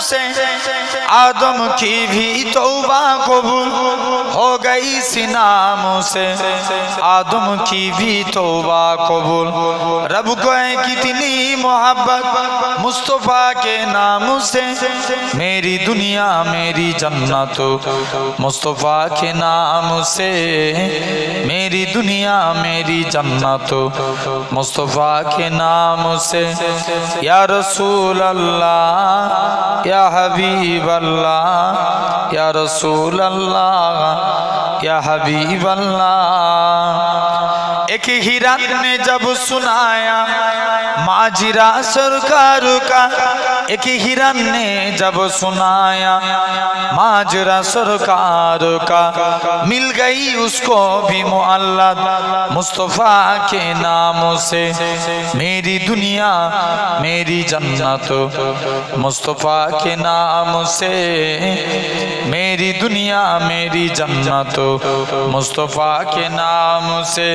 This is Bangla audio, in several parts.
سے آدم کی بھی توبہ قبول ہو گئی سناموں سے آدم کی بھی توبہ قبول رب کو کتنی محبت مصطفیٰ کے نام سے میری دنیا میری جنت مصطفیٰ کے نام سے میری دنیا میری جنت مصطفیٰ کے نام سے یا رسول اللہ या हबीब अल्लाह या रसूल अल्लाह या हबीब अल्लाह एक हिरन ने जब सुनाया माजिरा सरकार का एक हिरन ने जब सुनाया माजरा सरकार का मिल गई उसको भी मुअल्लद मुस्तफ़ा के नाम से मेरी दुनिया मेरी जन्नत मुस्तफ़ा के नाम से मेरी दुनिया मेरी जन्नत मुस्तफ़ा के नाम से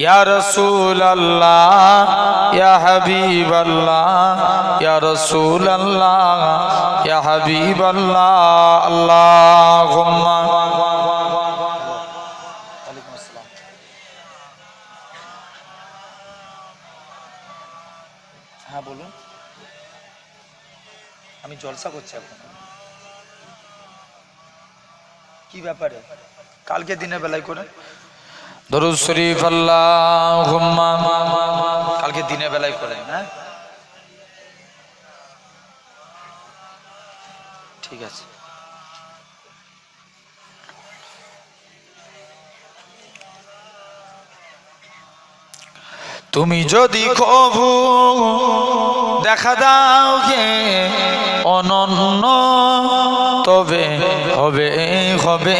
या रसूल अल्लाह রসুল হ্যাঁ, আমি জলসা করছি এখন। কি ব্যাপারে? কালকে দিনের বেলায় করে? দরুদ শরীফ আল্লাহ দিনের বেলায় হ্যাঁ? ঠিক আছে। তুমি যদি কভু দেখা দাও গে, অনন্য, তবে হবে হবে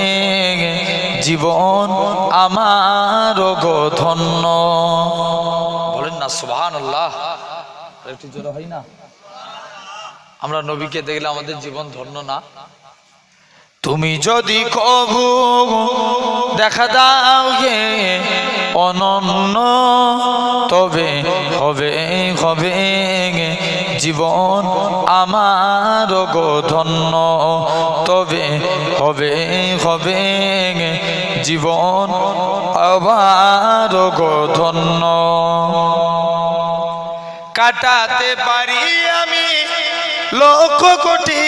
জীবন আমার গো ধন্য। না সুবহান আল্লাহ একটু জোরে হয় না? আমরা নবীকে দেখলে আমাদের জীবন ধন্য না। তুমি যদি কভু দেখা দাও গে অনন্য তবে হবে হবে জীবন আমার গো ধন্য তবে হবে হবে জীবন আবার ধন্য কাটাতে পারি আমি লক্ষ কোটি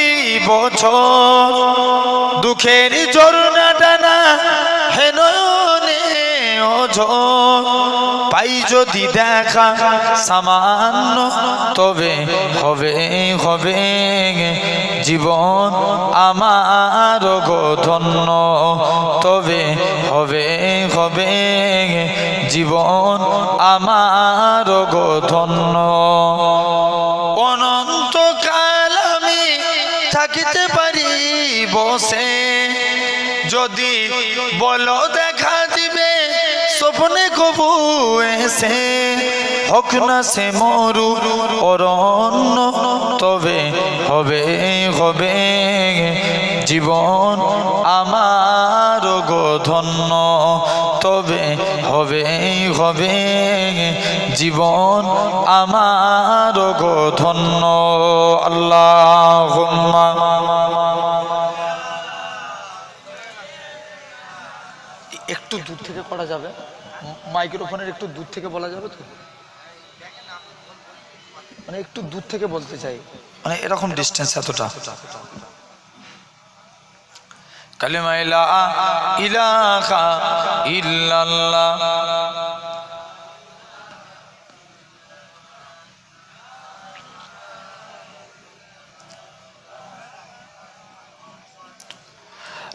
বছর। দুঃখের জরুনা টানা হেন পাই যদি দেখা সামান্য, তবে হবে হবে জীবন আমার ধন্য। তবে হবে হবে জীবন আমার ধন্য। অনন্তকাল আমি থাকিতে পারি বসে, যদি বলো দেখা দিবে স্বপ্নে কবু এসে হক না সে মরু অরণ্য তবে হবে হবে জীবন আমার ধন্য, তবে হবে হবে জীবন আমার ধন্য। আল্লাহ একটু দূর থেকে করা যাবে। মাইক্রোফোনের একটু দূর থেকে বলা যাবে তো? মানে একটু দূর থেকে বলতে চাই। মানে এরকম ডিস্টেন্স এতটা। কালিমা ইলা ইলাহা ইল্লাল্লাহ।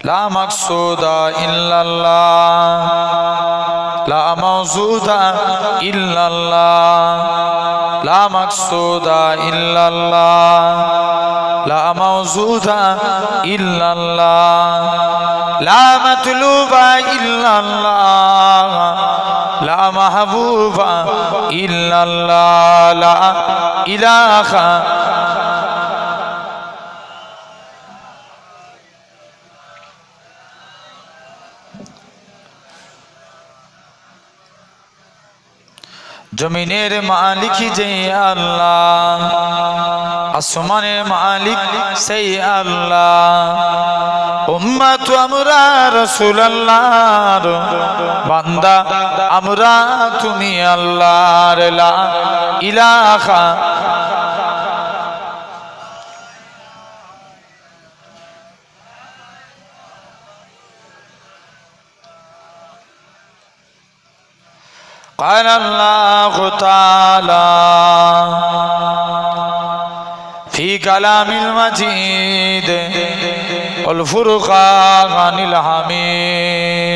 لا مقصود إلا الله لا موجود إلا الله لا مقصود إلا الله لا موجود إلا الله لا مطلوب إلا الله لا محبوب إلا الله لا إله জমিনের মালিক যে আল্লাহ, আসমানের মালিক সেই আল্লাহ। উম্মাত আমরা রসুল আল্লাহর বান্দা আমরা, তুমি আল্লাহর ইলাহা قال الله تعالى في كلام المجيد والفرقان الحميد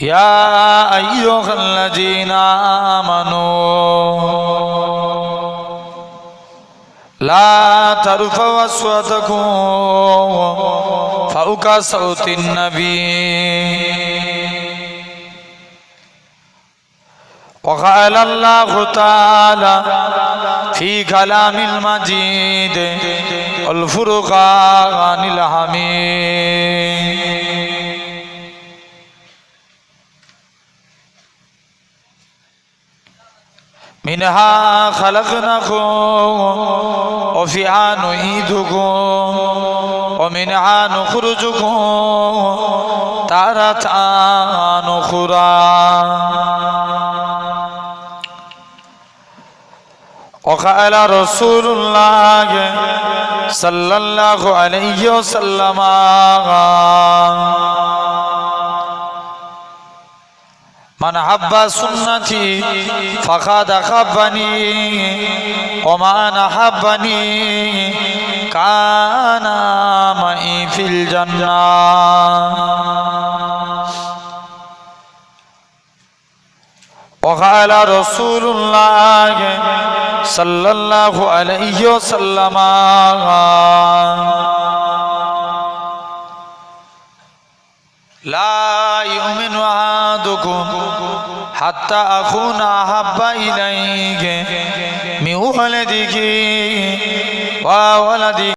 يا أيها الذين آمنوا لا ترفعوا أصواتكم فوق صوت النبي وقال الله تعالى في كلام المجيد والفرقان الحميد منها خلقناكم وفيها نعيدكم ومنها نخرجكم تارة أخرى وقال رسول الله صلى الله عليه وسلم من حب سنتي فقد حبني ومن أحبني كان معي في الجنة وقال رسول الله صلى الله عليه وسلم হাত্তা আখুন আহাব্বা ইলাইকে মিউহলে দিকে ওয়া ওয়ালাদি